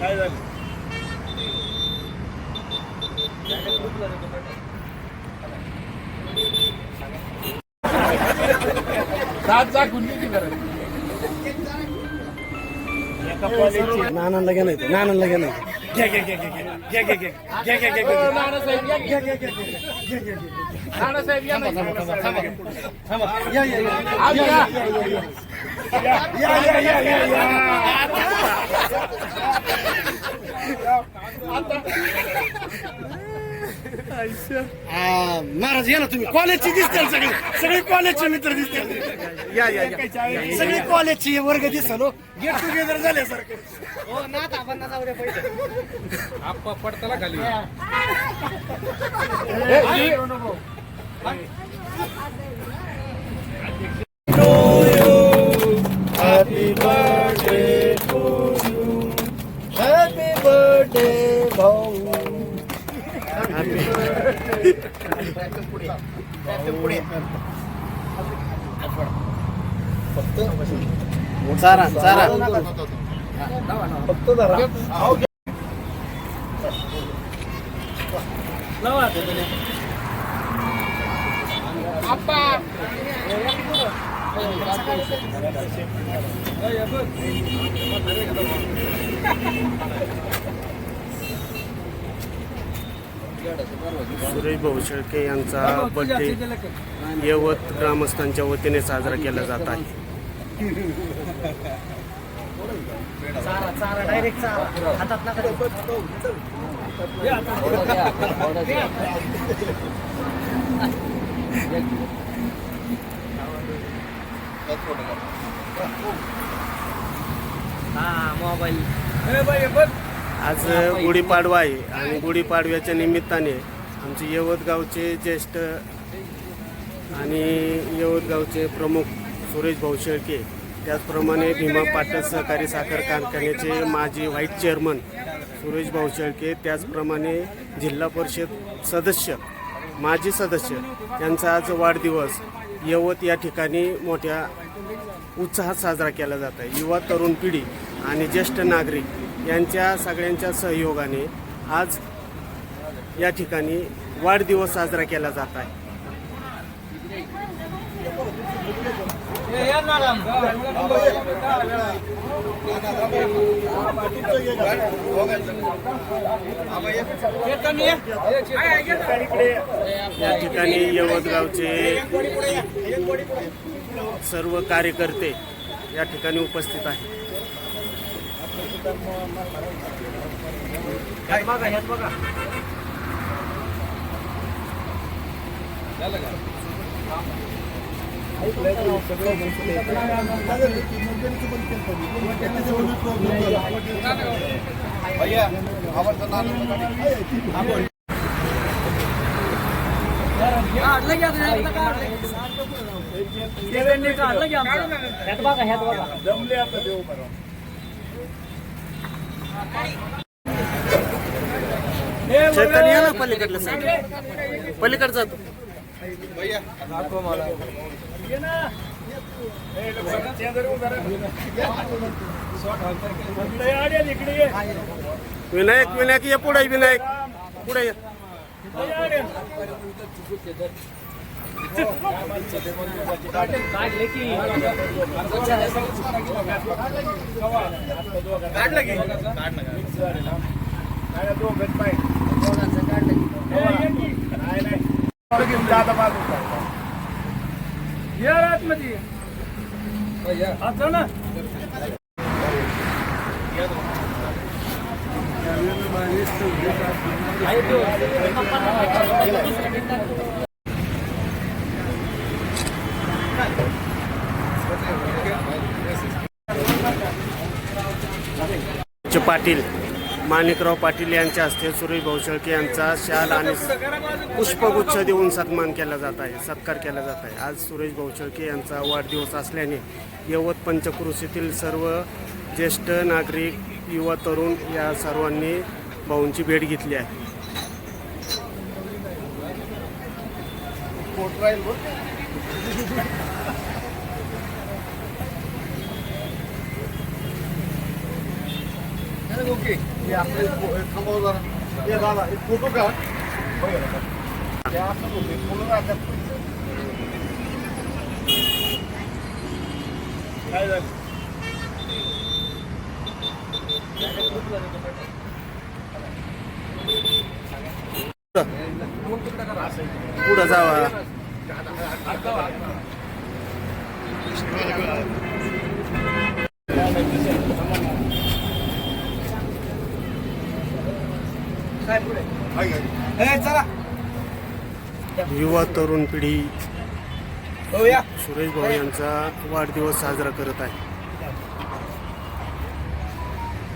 काय झालं नानांना घ्या नाही नानांला घ्या नाही घ्या घ्या घ्या घ्या घ्या घ्या घ्या घ्या घ्या घ्या घ्या नानासाहेब घ्या घ्या घ्या घ्या घ्या घ्या नानासाहेब या नाही या या या. आज या या या. या या या आ, महाराज या ना तुम्ही. कॉलेजची दिसतील सगळी. सगळी कॉलेजचे मित्र दिसतील. या या या. सगळी कॉलेजची वर्ग दिसल गेट टुगेदर झाल्यासारखं हो ना पुढे फक्त चारा चारा. फक्त धरा सुरेश भाऊ शेळके यांचा बर्थडे यवत ग्रामस्थांच्या वतीने साजरा केला जात आहे. चारा आज गुढीपाडवा आहे आणि गुढीपाडव्याच्या निमित्ताने आमचे यवतगावचे ज्येष्ठ आणि यवतगावचे प्रमुख सुरेश भाऊ शेळके त्याचप्रमाणे भीमा पाटण सहकारी साखर कारखान्याचे माजी व्हाईस चेअरमन सुरेश भाऊ शेळके त्याचप्रमाणे जिल्हा परिषद सदस्य माजी सदस्य यांचा आज वाढदिवस यवत या ठिकाणी मोठ्या उत्साहात साजरा केला जात आहे. युवा तरुण पिढी आणि ज्येष्ठ नागरिक यांच्या सगळ्यांच्या सहयोगाने आज या ठिकाणी वाढदिवस साजरा केला जात आहे. या ठिकाणी यवतगावचे सर्व कार्यकर्ते या ठिकाणी उपस्थित आहेत. बघा यात बघा झालं का भैया आवडतं आपण काढलं घ्या काढलं घ्या ह्यात बघा. ह्यात बघा जमले आपलं देऊ बरोबर चैतन्य ना पलीकडलं साईड पलीकडे जातो विनायक विनायक ये पुढे विनायक. पुढे कार्ड लगी। कार्ड लगा दो गज पाहिजे दादा बाजू या आतमध्ये आता ना बावीस पाटील माणिकराव पाटील यांच्या हस्ते सुरेश भाऊ शेळके यांचा शाल आणि पुष्पगुच्छ देऊन सन्मान केला जात आहे सत्कार केला जात आहे. आज सुरेश भाऊ शेळके यांचा वाढदिवस असल्याने यवत पंचक्रोशीतील सर्व ज्येष्ठ नागरिक युवा तरुण या सर्वांनी भाऊंची भेट घेतली आहे. ओके हे आपले थांबव जरा हे दादा एक फोटो का हे असं होते फुलं राहतात काय झालं पुढं जावा युवा तरुण पिढी. या सुरेश भाऊ यांचा वाढदिवस साजरा करत आहे.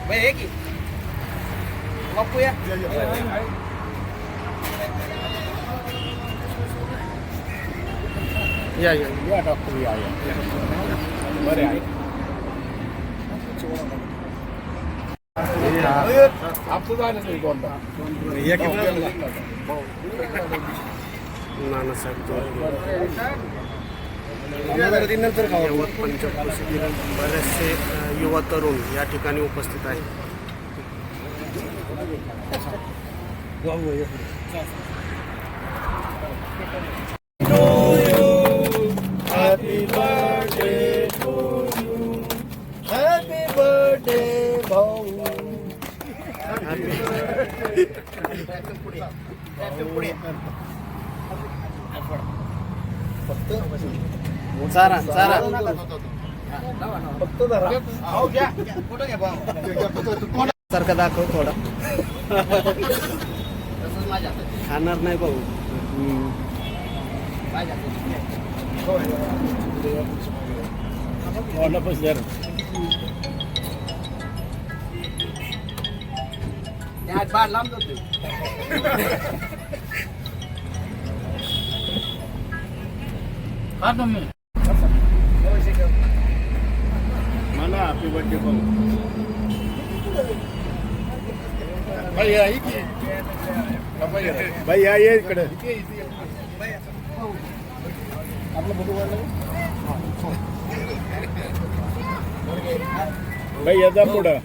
हे या. या डॉक्टर या या. बरे आहे आपलं झालं नाही दोनदा नानासाहेब जोडगे नंतर यवत पंचक्रोशीतील बरेचसे युवा तरुण या ठिकाणी उपस्थित आहेत चारा चारा. फक्त जरा. भाऊ घ्या. फोटो घ्या भाऊ. सारखं दाखव थोडा. खाणार नाही भाऊ. बाहेर लांब जातो मला हॅपी बर्थडे भाऊ. भाई या इकडे हा, भाई या. इकडे. आपलं फोटो काढला भाई या जा पुढं.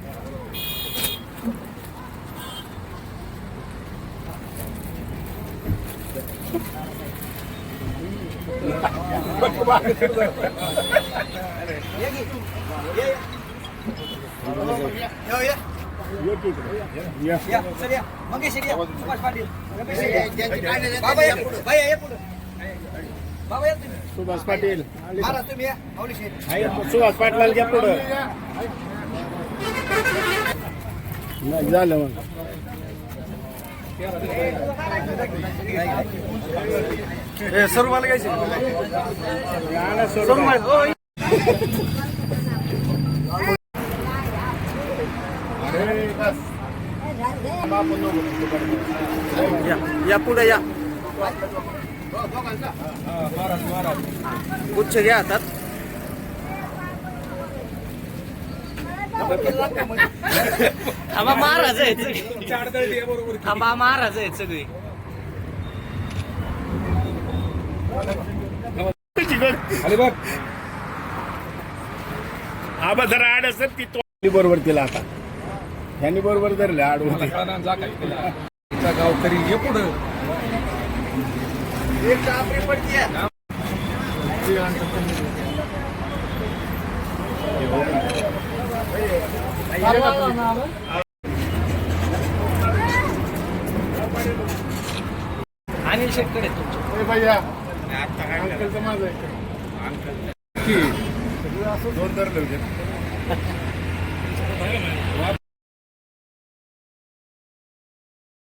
सुभाष पाटील. सुभाष पाटील घ्या पुढं. झालं मग. सर्व मला घ्यायचे या या पुढे या. गुच्छ घ्या हातात. थांबा महाराज आहेत सगळे. थांबा महाराज आहेत सगळे. आबा जरा आड असेल ती तो बरोबर तिला आता. यांनी बरोबर धरले आड होते. गावकरी ये पुढं. एक आपली पडती आहे. अनिल सगळं असं दोन होते.